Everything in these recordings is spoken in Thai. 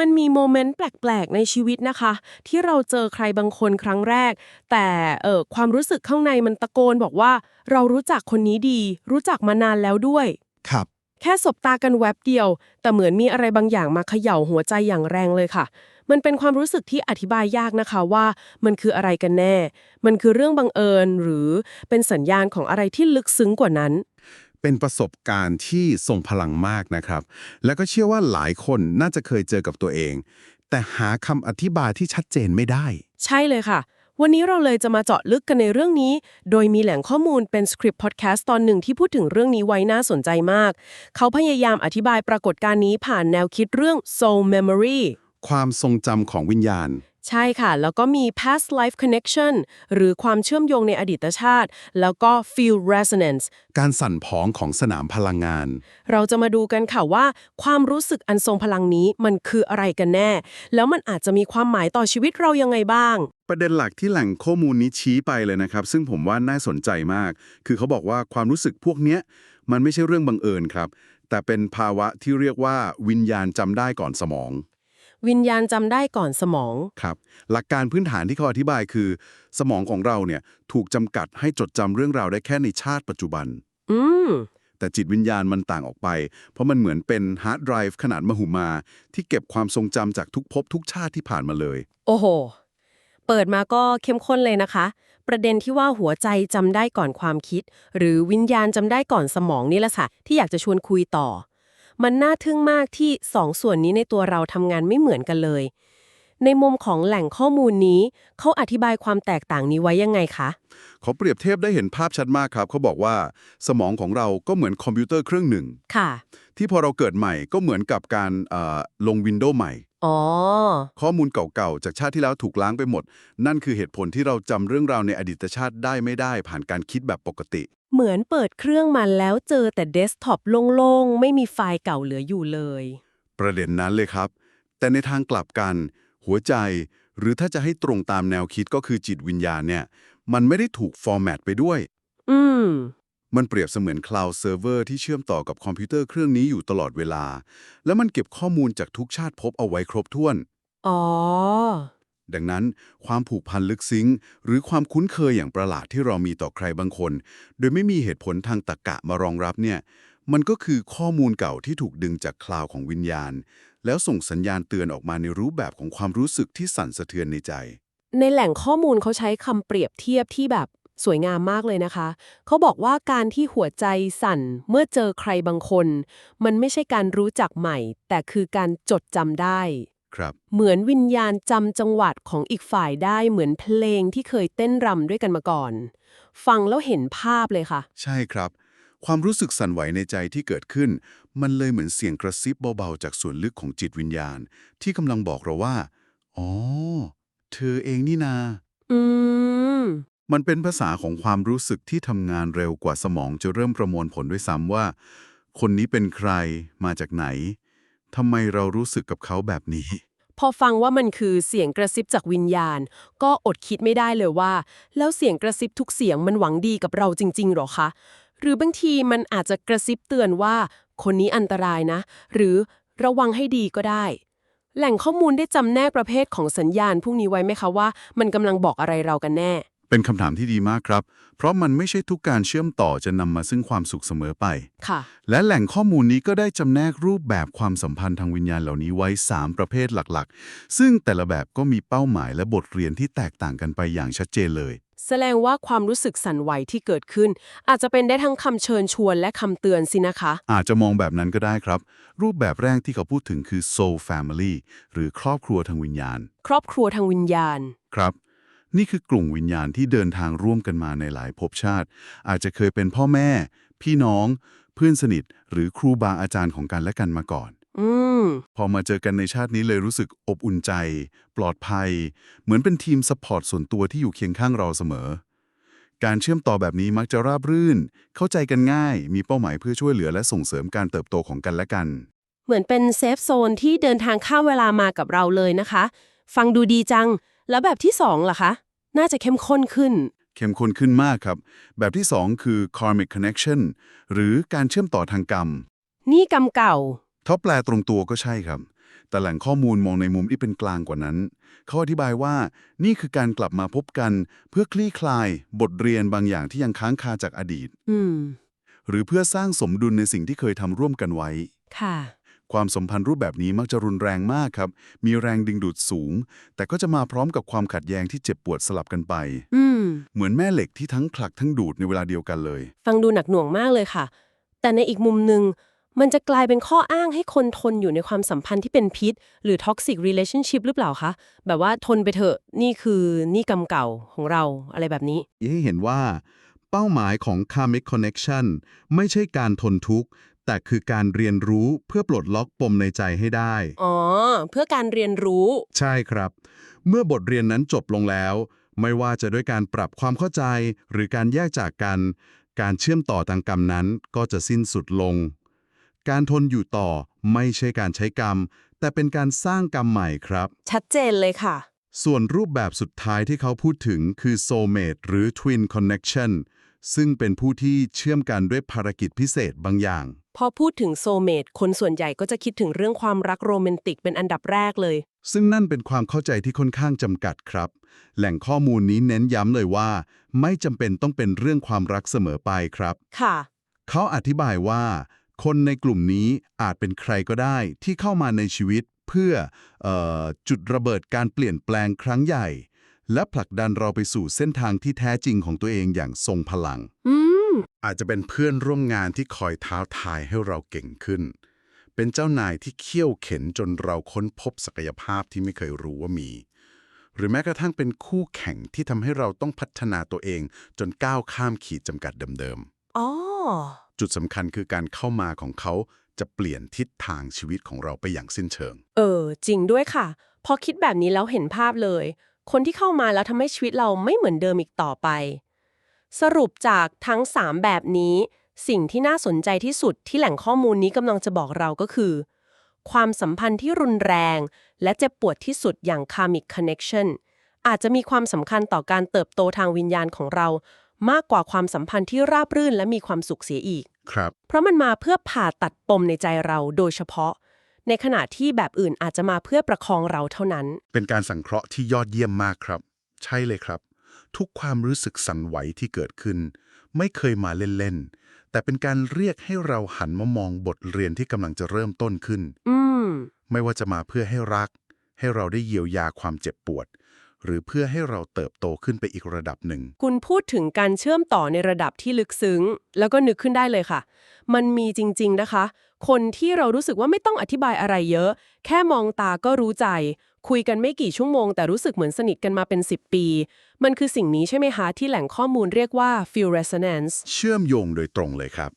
มันมีโมเมนต์แปลกๆ ในชีวิตนะคะ ที่เราเจอใครบางคนครั้งแรก แต่เออความรู้สึกข้างในมันตะโกนบอกว่า เรารู้จักคนนี้ดี รู้จักมานานแล้วด้วย ครับ แค่สบตากันแวบเดียว แต่เหมือนมีอะไรบางอย่างมาเขย่าหัวใจอย่างแรงเลยค่ะ มันเป็นความรู้สึกที่อธิบายยากนะคะว่า มันคืออะไรกันแน่ มันคือเรื่องบังเอิญหรือเป็นสัญญาณของอะไรที่ลึกซึ้งกว่านั้น เป็นประสบการณ์ที่ทรงพลังมากนะครับ แล้วก็เชื่อว่าหลายคนน่าจะเคยเจอกับตัวเอง แต่หาคำอธิบายที่ชัดเจนไม่ได้ ใช่เลยค่ะ วันนี้เราเลยจะมาเจาะลึกกันในเรื่องนี้ โดยมีแหล่งข้อมูลเป็นสคริปต์พอดแคสต์ตอนหนึ่งที่พูดถึงเรื่องนี้ไว้น่าสนใจมาก เขาพยายามอธิบายปรากฏการณ์นี้ผ่านแนวคิดเรื่อง soul memory ความทรงจำของวิญญาณ ใช่ค่ะ แล้วก็มี past life connection หรือความเชื่อมโยงในอดีตชาติ แล้วก็ field resonance การสั่นผองของสนามพลังงาน เราจะมาดูกันค่ะว่า ความรู้สึกอันทรงพลังนี้มันคืออะไรกันแน่ แล้วมันอาจจะมีความหมายต่อชีวิตเรายังไงบ้าง ประเด็นหลักที่แหล่งข้อมูลนี้ชี้ไปเลยนะครับ ซึ่งผมว่าน่าสนใจมาก คือเขาบอกว่าความรู้สึกพวกเนี้ยมันไม่ใช่เรื่องบังเอิญครับ แต่เป็นภาวะที่เรียกว่าวิญญาณจำได้ก่อนสมอง วิญญาณจำได้ก่อนสมอง ครับ หลักการพื้นฐานที่เขาอธิบายคือ สมองของเราเนี่ยถูกจำกัดให้จดจำเรื่องราวได้แค่ในชาติปัจจุบัน อืม แต่จิตวิญญาณมันต่างออกไป เพราะมันเหมือนเป็นฮาร์ดไดรฟ์ขนาดมหึมา ที่เก็บความทรงจำจากทุกภพทุกชาติที่ผ่านมาเลย โอ้โห เปิดมาก็เข้มข้นเลยนะคะ ประเด็นที่ว่าหัวใจจำได้ก่อนความคิด หรือวิญญาณจำได้ก่อนสมองนี่แหละค่ะที่อยากจะชวนคุยต่อ มันน่าทึ่งมากที่สองส่วนนี้ในตัวเราทำงานไม่เหมือนกันเลย ในมุมของแหล่งข้อมูลนี้ เขาอธิบายความแตกต่างนี้ไว้ยังไงคะ เขาเปรียบเทียบได้เห็นภาพชัดมากครับ เขาบอกว่า สมองของเราก็เหมือนคอมพิวเตอร์เครื่องหนึ่ง ค่ะ ที่พอเราเกิดใหม่ก็เหมือนกับการเอ่อลงวินโดว์ใหม่ อ๋อ ข้อมูลเก่าๆ จากชาติที่แล้วถูกล้างไปหมด นั่นคือเหตุผลที่เราจำเรื่องราวในอดีตชาติได้ไม่ได้ผ่านการคิดแบบปกติ เหมือนเปิดเครื่องมาแล้วเจอแต่เดสก์ท็อปโล่งๆ ไม่มีไฟล์เก่าเหลืออยู่เลย ประเด็นนั้นเลยครับ แต่ในทางกลับกัน หัวใจ หรือถ้าจะให้ตรงตามแนวคิดก็คือจิตวิญญาณเนี่ย มันไม่ได้ถูกฟอร์แมตไปด้วย อืม มันเปรียบเสมือนคลาวด์เซิร์ฟเวอร์ที่เชื่อมต่อกับคอมพิวเตอร์เครื่องนี้อยู่ตลอดเวลา แล้วมันเก็บข้อมูลจากทุกชาติภพเอาไว้ครบถ้วน อ๋อ ดังนั้นความผูกพันลึกซึ้ง หรือความคุ้นเคยอย่างประหลาดที่เรามีต่อใครบางคน โดยไม่มีเหตุผลทางตรรกะมารองรับเนี่ยมันก็คือข้อมูลเก่าที่ถูกดึงจากคลาวของวิญญาณ แล้วส่งสัญญาณเตือนออกมาในรูปแบบของความรู้สึกที่สั่นสะเทือนในใจ ในแหล่งข้อมูลเขาใช้คำเปรียบเทียบที่แบบสวยงามมากเลยนะคะ เขาบอกว่าการที่หัวใจสั่นเมื่อเจอใครบางคน มันไม่ใช่การรู้จักใหม่ แต่คือการจดจำได้ ครับ เหมือนวิญญาณจำจังหวัดของอีกฝ่ายได้เหมือนเพลงที่เคยเต้นรำด้วยกันมาก่อน ฟังแล้วเห็นภาพเลยค่ะ ใช่ครับ ความรู้สึกสั่นไหวในใจที่เกิดขึ้น มันเลยเหมือนเสียงกระซิบเบาๆ จากส่วนลึกของจิตวิญญาณ ที่กำลังบอกเราว่า อ๋อ เธอเองนี่นา อืม มันเป็นภาษาของความรู้สึกที่ทำงานเร็วกว่าสมองจะเริ่มประมวลผลด้วยซ้ำว่า คนนี้เป็นใครมาจากไหน ทำไมเรารู้สึกกับเขาแบบนี้ พอฟังว่ามันคือเสียงกระซิบจากวิญญาณ ก็อดคิดไม่ได้เลยว่า แล้วเสียงกระซิบทุกเสียงมันหวังดีกับเราจริง ๆหรอคะ หรือบางทีมันอาจจะกระซิบเตือนว่า คนนี้อันตรายนะ หรือระวังให้ดีก็ได้ แหล่งข้อมูลได้จำแนกประเภทของสัญญาณพวกนี้ไว้ไหมคะว่า มันกำลังบอกอะไรเรากันแน่ เป็นคำถามที่ดีมากครับ เพราะมันไม่ใช่ทุกการเชื่อมต่อจะนำมาซึ่งความสุขเสมอไป ค่ะ และแหล่งข้อมูลนี้ก็ได้จำแนกรูปแบบความสัมพันธ์ทางวิญญาณเหล่านี้ไว้ 3 ประเภทหลักๆ ซึ่งแต่ละแบบก็มีเป้าหมายและบทเรียนที่แตกต่างกันไปอย่างชัดเจนเลย แสดงว่าความรู้สึกสั่นไหวที่เกิดขึ้น อาจจะเป็นได้ทั้งคำเชิญชวนและคำเตือนสินะคะ อาจจะมองแบบนั้นก็ได้ครับ รูปแบบแรกที่เขาพูดถึงคือ soul family หรือครอบครัวทางวิญญาณ ครอบครัวทางวิญญาณ ครับ นี่คือกลุ่มวิญญาณที่เดินทางร่วมกันมาในหลายภพชาติ อาจจะเคยเป็นพ่อแม่ พี่น้อง เพื่อนสนิท หรือครูบาอาจารย์ของกันและกันมาก่อนอืมพอมาเจอกันในชาตินี้เลยรู้สึกอบอุ่นใจ ปลอดภัย เหมือนเป็นทีมซัพพอร์ตส่วนตัวที่อยู่เคียงข้างเราเสมอ การเชื่อมต่อแบบนี้มักจะราบรื่น เข้าใจกันง่าย มีเป้าหมายเพื่อช่วยเหลือและส่งเสริมการเติบโตของกันและกัน เหมือนเป็นเซฟโซนที่เดินทางข้ามเวลามากับเราเลยนะคะ ฟังดูดีจัง แล้วแบบที่สองล่ะคะ น่าจะเข้มข้นขึ้น เข้มข้นขึ้นมากครับ แบบที่ 2 คือ karmic connection หรือการเชื่อมต่อทางกรรม นี่กรรมเก่าถ้าแปลตรงตัวก็ใช่ครับ แต่แหล่งข้อมูลมองในมุมที่เป็นกลางกว่านั้น เขาอธิบายว่านี่คือการกลับมาพบกัน เพื่อคลี่คลาย บทเรียนบางอย่างที่ยังค้างคาจากอดีต อืม หรือเพื่อสร้างสมดุลในสิ่งที่เคยทำร่วมกันไว้ ค่ะ ความสัมพันธ์รูปแบบนี้มักจะรุนแรงมากครับ มีแรงดึงดูดสูง แต่ก็จะมาพร้อมกับความขัดแย้งที่เจ็บปวดสลับกันไปอืมเหมือนแม่เหล็กที่ทั้งผลักทั้งดูดในเวลาเดียวกันเลย ฟังดูหนักหน่วงมากเลยค่ะ แต่ในอีกมุมหนึ่งมันจะกลายเป็นข้ออ้างให้คนทนอยู่ในความสัมพันธ์ที่เป็นพิษ หรือ toxic relationship หรือเปล่าคะ แบบว่าทนไปเถอะนี่คือนี่กรรมเก่าของเราอะไรแบบนี้ให้เห็นว่า เป้าหมายของ Karmic Connection ไม่ใช่การทนทุกข์ แต่คือการเรียนรู้เพื่อปลดล็อกปมในใจให้ได้ อ๋อ เพื่อการเรียนรู้ ใช่ครับ เมื่อบทเรียนนั้นจบลงแล้ว ไม่ว่าจะด้วยการปรับความเข้าใจ หรือการแยกจากกัน การเชื่อมต่อทางกรรมนั้นก็จะสิ้นสุดลง การทนอยู่ต่อไม่ใช่การใช้กรรม แต่เป็นการสร้างกรรมใหม่ครับ ชัดเจนเลยค่ะ ส่วนรูปแบบสุดท้ายที่เขาพูดถึงคือ soulmate หรือ twin connection ซึ่งเป็นผู้ที่เชื่อมกันด้วยภารกิจพิเศษบางอย่าง พอพูดถึงโซเมตคนส่วนใหญ่ก็จะคิดถึงเรื่องความรักโรแมนติกเป็นอันดับแรกเลย ซึ่งนั่นเป็นความเข้าใจที่ค่อนข้างจำกัดครับ แหล่งข้อมูลนี้เน้นย้ำเลยว่า ไม่จำเป็นต้องเป็นเรื่องความรักเสมอไปครับ ค่ะ เขาอธิบายว่า คนในกลุ่มนี้อาจเป็นใครก็ได้ที่เข้ามาในชีวิตเพื่อเออจุดระเบิดการเปลี่ยนแปลงครั้งใหญ่ และผลักดันเราไปสู่เส้นทางที่แท้จริงของตัวเองอย่างทรงพลัง อืม อาจจะเป็นเพื่อนร่วมงานที่คอยท้าทายให้เราเก่งขึ้น เป็นเจ้านายที่เคี่ยวเข็นจนเราค้นพบศักยภาพที่ไม่เคยรู้ว่ามี หรือแม้กระทั่งเป็นคู่แข่งที่ทำให้เราต้องพัฒนาตัวเองจนก้าวข้ามขีดจำกัดเดิมอ๋อ ๆ จุดสำคัญคือการเข้ามาของเขาจะเปลี่ยนทิศทางชีวิตของเราไปอย่างสิ้นเชิง เออ จริงด้วยค่ะ พอคิดแบบนี้แล้วเห็นภาพเลย คนที่เข้ามาแล้วทำให้ชีวิตเราไม่เหมือนเดิมอีกต่อไป สรุปจากทั้ง 3 แบบนี้ สิ่งที่น่าสนใจที่สุดที่แหล่งข้อมูลนี้กำลังจะบอกเราก็คือ ความสัมพันธ์ที่รุนแรง และเจ็บปวดที่สุดอย่าง karmic connection อาจจะมีความสำคัญต่อการเติบโตทางวิญญาณของเรา มากกว่าความสัมพันธ์ที่ราบรื่นและมีความสุขเสียอีก ครับ เพราะมันมาเพื่อผ่าตัดปมในใจเราโดยเฉพาะ ในขณะที่แบบอื่นอาจจะมาเพื่อประคองเราเท่านั้น เป็นการสังเคราะห์ที่ยอดเยี่ยมมากครับ ใช่เลยครับ ทุกความรู้สึกสั่นไหวที่เกิดขึ้น ไม่เคยมาเล่นๆแต่เป็นการเรียกให้เราหันมามองบทเรียนที่กำลังจะเริ่มต้นขึ้น อืม ไม่ว่าจะมาเพื่อให้รัก ให้เราได้เยียวยาความเจ็บปวด หรือเพื่อให้เราเติบโตขึ้นไปอีกระดับหนึ่ง คุณพูดถึงการเชื่อมต่อในระดับที่ลึกซึ้ง แล้วก็นึกขึ้นได้เลยค่ะ มันมีจริง ๆนะคะ คนที่เรารู้สึกว่าไม่ต้องอธิบายอะไรเยอะ แค่มองตาก็รู้ใจ คุยกันไม่กี่ชั่วโมง แต่รู้สึกเหมือนสนิทกันมาเป็น 10 ปี มันคือสิ่งนี้ใช่ไหมคะที่แหล่งข้อมูลเรียกว่า field resonance เชื่อมโยงโดยตรงเลยครับ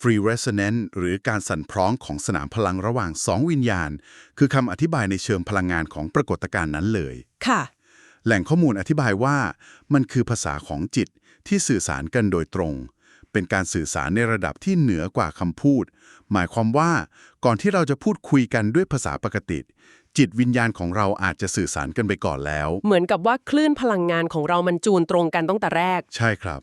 Free Resonance หรือการสั่นพร้องของสนามพลังระหว่างสองวิญญาณ คือคำอธิบายในเชิงพลังงานของปรากฏการณ์นั้นเลย ค่ะ แหล่งข้อมูลอธิบายว่ามันคือภาษาของจิตที่สื่อสารกันโดยตรง เป็นการสื่อสารในระดับที่เหนือกว่าคำพูด หมายความว่าก่อนที่เราจะพูดคุยกันด้วยภาษาปกติ จิตวิญญาณของเราอาจจะสื่อสารกันไปก่อนแล้ว เหมือนกับว่าคลื่นพลังงานของเรามันจูนตรงกันตั้งแต่แรก ใช่ครับ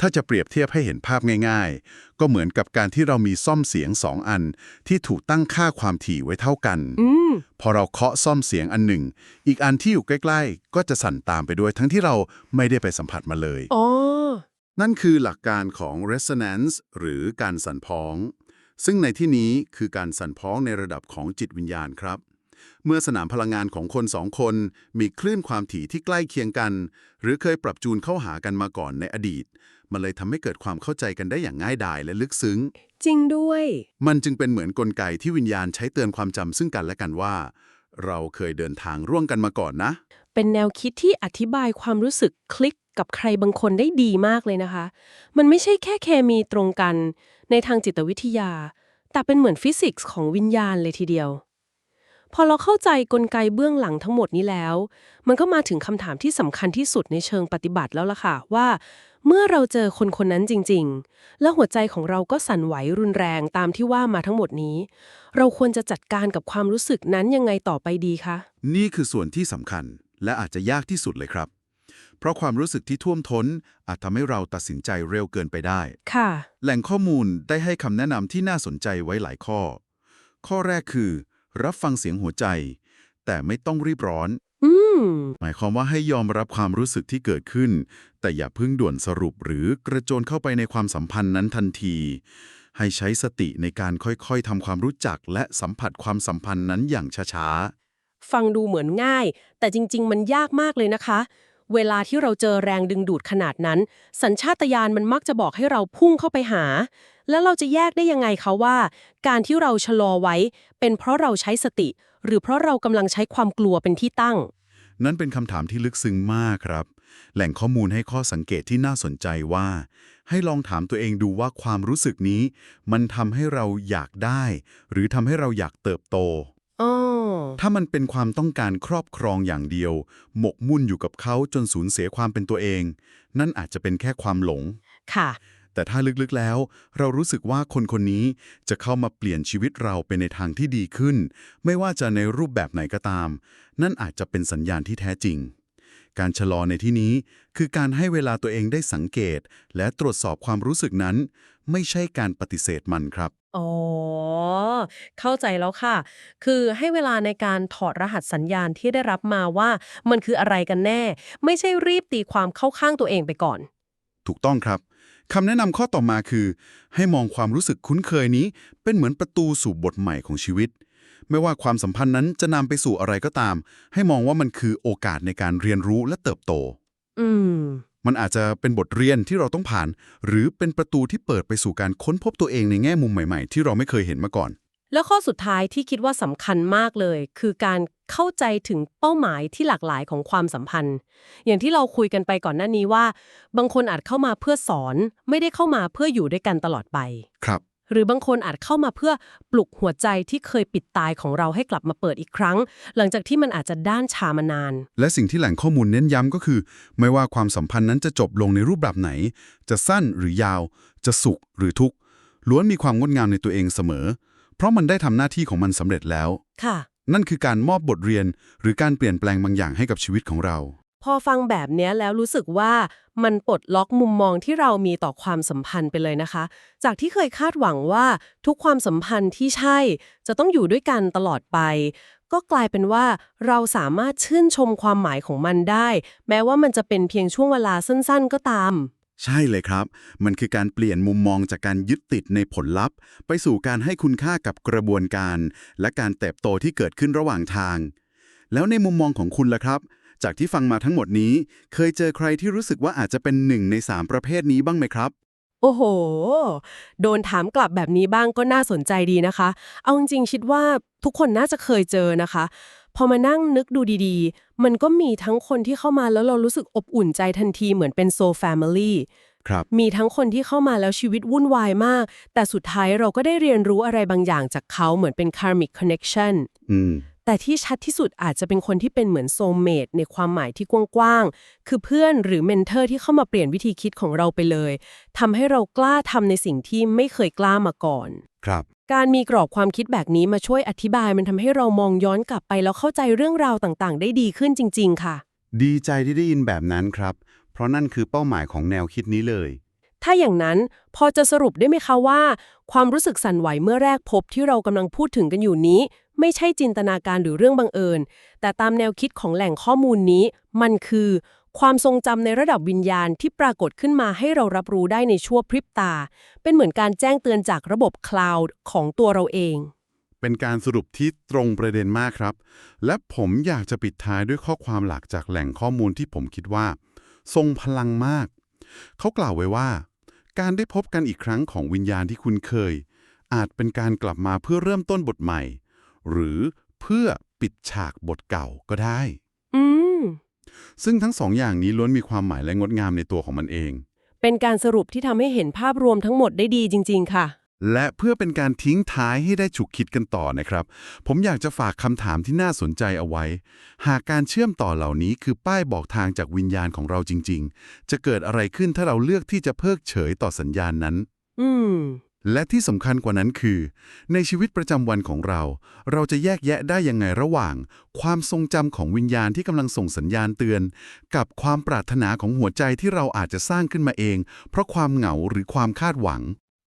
ถ้าจะเปรียบเทียบให้เห็นภาพง่าย ๆ ก็เหมือนกับการที่เรามีซ่อมเสียงสองอัน ที่ถูกตั้งค่าความถี่ไว้เท่ากันอืมพอเราเคาะซ่อมเสียงอันหนึ่ง อีกอันที่อยู่ใกล้ ๆ ก็จะสั่นตามไปด้วยทั้งที่เราไม่ได้ไปสัมผัสมาเลยอ๋อนั่นคือหลักการของ resonance หรือการสั่นพ้อง ซึ่งในที่นี้คือการสั่นพ้องในระดับของจิตวิญญาณครับเมื่อสนามพลังงานของคนสองคน มีคลื่นความถี่ที่ใกล้เคียงกัน หรือเคยปรับจูนเข้าหากันมาก่อนในอดีต มันเลยทำให้เกิดความเข้าใจกันได้อย่างง่ายดายและลึกซึ้ง จริงด้วย มันจึงเป็นเหมือนกลไกที่วิญญาณใช้เตือนความจำซึ่งกันและกันว่า เราเคยเดินทางร่วมกันมาก่อนนะ เป็นแนวคิดที่อธิบายความรู้สึกคลิกกับใครบางคนได้ดีมากเลยนะคะ มันไม่ใช่แค่เคมีตรงกัน ในทางจิตวิทยา แต่เป็นเหมือนฟิสิกส์ของวิญญาณเลยทีเดียว พอเราเข้าใจกลไกเบื้องหลังทั้งหมดนี้แล้ว มันก็มาถึงคำถามที่สำคัญที่สุดในเชิงปฏิบัติแล้วล่ะค่ะว่า เมื่อเราเจอคนคนนั้นจริง ๆ แล้วหัวใจของเราก็สั่นไหวรุนแรงตามที่ว่ามาทั้งหมดนี้ เราควรจะจัดการกับความรู้สึกนั้นยังไงต่อไปดีคะ นี่คือส่วนที่สำคัญและอาจจะยากที่สุดเลยครับ เพราะความรู้สึกที่ท่วมท้น อาจทำให้เราตัดสินใจเร็วเกินไปได้ ค่ะ แหล่งข้อมูลได้ให้คำแนะนำที่น่าสนใจไว้หลายข้อ ข้อแรกคือ รับฟังเสียงหัวใจ แต่ไม่ต้องรีบร้อน อืม หมายความว่าให้ยอมรับความรู้สึกที่เกิดขึ้น แต่อย่าเพิ่งด่วนสรุปหรือกระโจนเข้าไปในความสัมพันธ์นั้นทันที ให้ใช้สติในการค่อยๆทำความรู้จักและสัมผัสความสัมพันธ์นั้นอย่างช้าฟังดูเหมือนง่าย แต่จริง ๆ มันยากมากเลยนะคะ เวลาที่เราเจอแรงดึงดูดขนาดนั้น สัญชาตญาณมันมักจะบอกให้เราพุ่งเข้าไปหา แล้วเราจะแยกได้ยังไงคะว่า การที่เราชะลอไว้ เป็นเพราะเราใช้สติ หรือเพราะเรากำลังใช้ความกลัวเป็นที่ตั้งๆนั่นเป็นคำถามที่ลึกซึ้งมากครับ แหล่งข้อมูลให้ข้อสังเกตที่น่าสนใจว่า ให้ลองถามตัวเองดูว่าความรู้สึกนี้ มันทำให้เราอยากได้ หรือทำให้เราอยากเติบโตอ๋อถ้ามันเป็นความต้องการครอบครองอย่างเดียว หมกมุ่นอยู่กับเขาจนสูญเสียความเป็นตัวเอง นั่นอาจจะเป็นแค่ความหลง ค่ะ แต่ถ้าลึกๆแล้ว เรารู้สึกว่าคนคนนี้จะเข้ามาเปลี่ยนชีวิตเราไปในทางที่ดีขึ้น ไม่ว่าจะในรูปแบบไหนก็ตาม นั่นอาจจะเป็นสัญญาณที่แท้จริง การชะลอในที่นี้ คือการให้เวลาตัวเองได้สังเกต และตรวจสอบความรู้สึกนั้น ไม่ใช่การปฏิเสธมันครับอ๋อ เข้าใจแล้วค่ะ คือให้เวลาในการถอดรหัสสัญญาณที่ได้รับมาว่ามันคืออะไรกันแน่ ไม่ใช่รีบตีความเข้าข้างตัวเองไปก่อน ถูกต้องครับ คำแนะนำข้อต่อมาคือ ให้มองความรู้สึกคุ้นเคยนี้ เป็นเหมือนประตูสู่บทใหม่ของชีวิต ไม่ว่าความสัมพันธ์นั้นจะนำไปสู่อะไรก็ตาม ให้มองว่ามันคือโอกาสในการเรียนรู้และเติบโต อืม มันอาจจะเป็นบทเรียนที่เราต้องผ่าน หรือเป็นประตูที่เปิดไปสู่การค้นพบตัวเองในแง่มุมใหม่ ๆ ที่เราไม่เคยเห็นมาก่อน แล้วข้อสุดท้ายที่คิดว่าสำคัญมากเลย คือการเข้าใจถึงเป้าหมายที่หลากหลายของความสัมพันธ์ อย่างที่เราคุยกันไปก่อนหน้านี้ว่า บางคนอาจเข้ามาเพื่อสอน ไม่ได้เข้ามาเพื่ออยู่ด้วยกันตลอดไป ครับ หรือบางคนอาจเข้ามาเพื่อปลุกหัวใจที่เคยปิดตายของเราให้กลับมาเปิดอีกครั้ง หลังจากที่มันอาจจะด้านชามานาน และสิ่งที่แหล่งข้อมูลเน้นย้ำก็คือ ไม่ว่าความสัมพันธ์นั้นจะจบลงในรูปแบบไหน จะสั้นหรือยาว จะสุขหรือทุกข์ล้วนมีความงดงามในตัวเองเสมอ เพราะมันได้ทำหน้าที่ของมันสำเร็จแล้ว ค่ะ นั่นคือการมอบบทเรียน หรือการเปลี่ยนแปลงบางอย่างให้กับชีวิตของเรา พอฟังแบบเนี้ยแล้วรู้สึกว่ามันปลดล็อกมุมมองที่เรามีต่อความสัมพันธ์ไปเลยนะคะ จากที่เคยคาดหวังว่าทุกความสัมพันธ์ที่ใช่ จะต้องอยู่ด้วยกันตลอดไป ก็กลายเป็นว่าเราสามารถชื่นชมความหมายของมันได้ แม้ว่ามันจะเป็นเพียงช่วงเวลาสั้น ๆ ก็ตาม ใช่เลยครับ มันคือการเปลี่ยนมุมมองจากการยึดติดในผลลัพธ์ ไปสู่การให้คุณค่ากับกระบวนการ และการเติบโตที่เกิดขึ้นระหว่างทาง แล้วในมุมมองของคุณล่ะครับ จากที่ฟังมาทั้งหมดนี้ เคยเจอใครที่รู้สึกว่าอาจจะเป็นหนึ่งในสามประเภทนี้บ้างไหมครับ โอ้โห โดนถามกลับแบบนี้บ้างก็น่าสนใจดีนะคะ เอาจริงๆคิดว่าทุกคนน่าจะเคยเจอนะคะ พอมานั่งนึกดูดีๆ มันก็มีทั้งคนที่เข้ามาแล้วเรารู้สึกอบอุ่นใจทันทีเหมือนเป็นโซแฟมิลี่ครับมีทั้งคนที่เข้ามาแล้วชีวิตวุ่นวายมาก แต่สุดท้ายเราก็ได้เรียนรู้อะไรบางอย่างจากเขาเหมือนเป็น karmic connection อืม แต่ที่ชัดที่สุดอาจจะเป็นคนที่เป็นเหมือนโซลเมตในความหมายที่กว้างๆ คือเพื่อนหรือเมนเทอร์ที่เข้ามาเปลี่ยนวิธีคิดของเราไปเลยทำให้เรากล้าทำในสิ่งที่ไม่เคยกล้ามาก่อน ครับ การมีกรอบความคิดแบบนี้มาช่วยอธิบายมันทำให้เรามองย้อนกลับไปแล้วเข้าใจเรื่องราวต่างๆ ได้ดีขึ้นจริง ๆ ค่ะ ดีใจที่ได้ยินแบบนั้นครับ เพราะนั่นคือเป้าหมายของแนวคิดนี้เลย ถ้าอย่างนั้นพอจะสรุปได้ไหมคะว่า ความรู้สึกสั่นไหวเมื่อแรกพบที่เรากำลังพูดถึงกันอยู่นี้ ไม่ใช่จินตนาการหรือเรื่องบังเอิญ แต่ตามแนวคิดของแหล่งข้อมูลนี้ มันคือ ความทรงจำในระดับวิญญาณที่ปรากฏขึ้นมาให้เรารับรู้ได้ในชั่วพริบตา เป็นเหมือนการแจ้งเตือนจากระบบคลาวด์ของตัวเราเองเป็นการสรุปที่ตรงประเด็นมากครับ และผมอยากจะปิดท้ายด้วยข้อความหลักจากแหล่งข้อมูลที่ผมคิดว่า ทรงพลังมาก เขากล่าวไว้ว่า การได้พบกันอีกครั้งของวิญญาณที่คุณเคย อาจเป็นการกลับมาเพื่อเริ่มต้นบทใหม่ หรือเพื่อปิดฉากบทเก่าก็ได้ อืม ซึ่งทั้งสองอย่างนี้ล้วนมีความหมายและงดงามในตัวของมันเอง เป็นการสรุปที่ทำให้เห็นภาพรวมทั้งหมดได้ดีจริง ๆ ค่ะ และเพื่อเป็นการทิ้งท้ายให้ได้ฉุกคิดกันต่อนะครับ ผมอยากจะฝากคำถามที่น่าสนใจเอาไว้ หากการเชื่อมต่อเหล่านี้คือป้ายบอกทางจากวิญญาณของเราจริง ๆ จะเกิดอะไรขึ้นถ้าเราเลือกที่จะเพิกเฉยต่อสัญญาณนั้น อืม และที่สำคัญกว่านั้นคือ ในชีวิตประจำวันของเรา เราจะแยกแยะได้ยังไงระหว่าง ความทรงจำของวิญญาณที่กำลังส่งสัญญาณเตือน กับความปรารถนาของหัวใจที่เราอาจจะสร้างขึ้นมาเอง เพราะความเหงาหรือความคาดหวัง